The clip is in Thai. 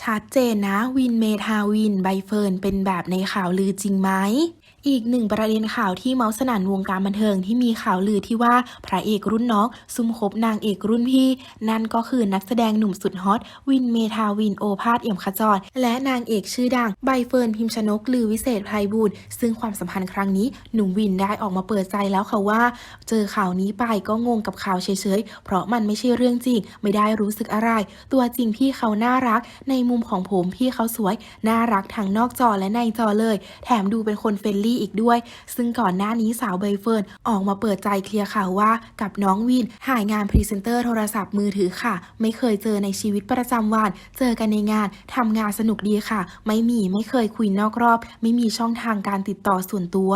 ชัดเจนนะ วินเมทาวินใบเฟิร์นเป็นแบบในข่าวลือจริงไหมอีกหนึ่งประเด็นข่าวที่เมาส์สนั่นวงการบันเทิงที่มีข่าวลือที่ว่าพระเอกรุ่นน้องซุ่มคบนางเอกรุ่นพี่ นั่นก็คือนักแสดงหนุ่มสุดฮอตวินเมทาวินโอภาสเอี่ยมขจร และนางเอกชื่อดังใบเฟิร์นพิมชนกลือวิเศษไพรบูรณ์ซึ่งความสัมพันธ์ครั้งนี้หนุ่มวินได้ออกมาเปิดใจแล้วค่ะว่า เจอข่าวนี้ไปก็งงกับข่าวเฉยๆ เพราะมันไม่ใช่เรื่องจริง ไม่ได้รู้สึกอะไร ตัวจริงพี่เขาน่ารักในมุมของผมพี่เขาสวย น่ารักทั้งนอกจอและในจอเลย แถมดูเป็นคนเฟรนลี่อีกด้วย ซึ่งก่อนหน้านี้สาวใบเฟิร์นออกมาเปิดใจเคลียร์ข่าวว่ากับน้องวินหายงานพรีเซนเตอร์โทรศัพท์มือถือค่ะ ไม่เคยเจอในชีวิตประจำวัน เจอกันในงานทำงานสนุกดีค่ะ ไม่มีไม่เคยคุยนอกรอบ ไม่มีช่องทางการติดต่อส่วนตัว